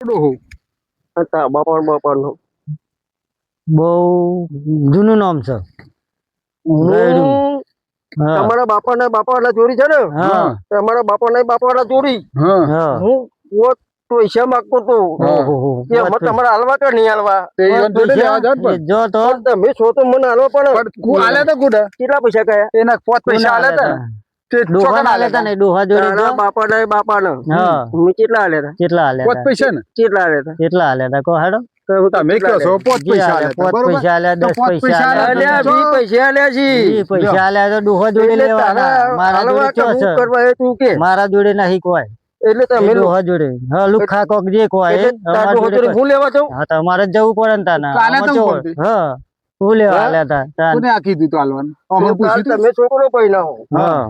ડોહો હતા બાપા બાપાનો બહુ જૂનું નામ છે. ગયડું. હું હા. તમારા બાપાના બાપાના જોડી છે ને? હા. તમારા બાપાના બાપાના જોડી. હા. હા. હું પોત પૈસા માંગતો તો. ઓહોહો. કે એમાં તમારે હાલવા કે નહીં હાલવા? તે ઈવન જોડે લેવા જાત પણ. જો તો. પણ તમે છો તો મને હાલવા પણ. પણ કુ આલે તો ગુડા કેટલા પૈસા કયા એના પોત પૈસા આલે તે. ડોહા ના લેતા ને? ડોહા જોડે હા. હું કેટલા કેટલા પોત પૈસા ને? કેટલા કેટલા હાડો તો? તમે કહો છો? પોત પૈસા પૈસા પૈસા? પૈસા પૈસા તો ડોહા જોડે લેવાના મારા જોડે કે ચો હું કરવા એ તું કે? મારા જોડે નહીં કોઈ એટલે તમે ડોહા જોડે. હા લુખા કોક જે કોઈ અમારા જોડે હું લેવા જાઉં? હા તમારે જ જવું પડે ને તાને. કાલે તો હા હું લેવા હા? હાલ્યા તા તાન. કોને આ કીધું તો આલવાનું અમે પૂછ્યું તમે છોકરો પૈના હો. હા.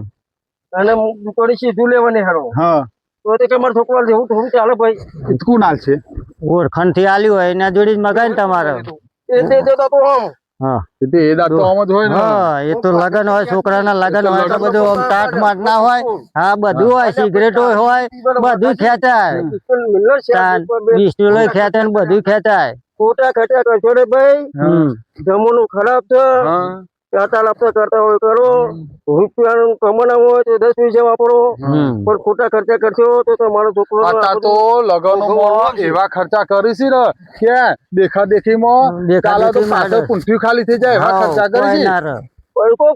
અને થોડી સીધું લેવાની હારો. હા. તો તે તમારે છોકરો જેવું થોડું ચાલે ભાઈ. એ તો છે? આલશે થી આલ્યું હોય એના જોડે જ મગાય ને તમારે. એ તે તો આમ. હા. એ તો દાંત તો આમ જ હોય ને. હા એ તો લગન હોય છોકરાના લગન હોય તો બધું આમ માટ ના હોય. હા બધું હોય સિગરેટો હોય બધું ખેંચાય. ખેંચાય ને બધું ખેંચાય. ખોટા કરશો રે ભાઈ. હમ. જમવાનું ખરાબ છે. કરતા લાપતા કરતા હોય કરો. રૂપિયાનું કમાના હોય તો દસ પૈસા વાપરો. પણ ખોટા ખર્ચા કરશો તો તમારો છોકરો તો લગનોમાં એવા ખર્ચા કરીશી ને કે દેખા દેખીમાં દેખા કાલે તો પાછળ પૂંઠી ખાલી થઈ જાય એવા ખર્ચા કરીશી ના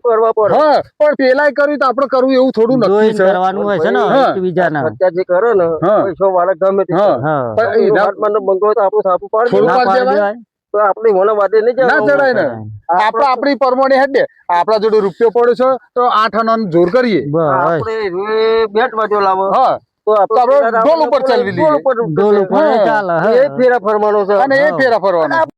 કરવા પડે? હા પણ પેલાય કર્યું તો આપણે કરવું એવું થોડું નથી કરવાનું હોય છે ને હા. ખર્ચા જે કરો ને. પૈસો વાળા ગમે તે હા. પણ હાથમાં હોય તો આપણું સાપું પાડી થોડું પાડી પાડી દેવાય? તો આપણે હોના વાદે નહીં ના ચડાય ને. આપણે આપણી પરમાણે હેડે. આપણા જોડે રૂપિયો પડ્યો છે તો આઠ અન જોર કરીએ. આપણે બેટ બાજુ લાવો. હા. તો આપણે ઢોલ ઉપર ચાલવી લઈએ. ઢોલ ઉપર ચાલે એ ફેરા ફરવાનો છે. અને એ ફેરા ફરવાના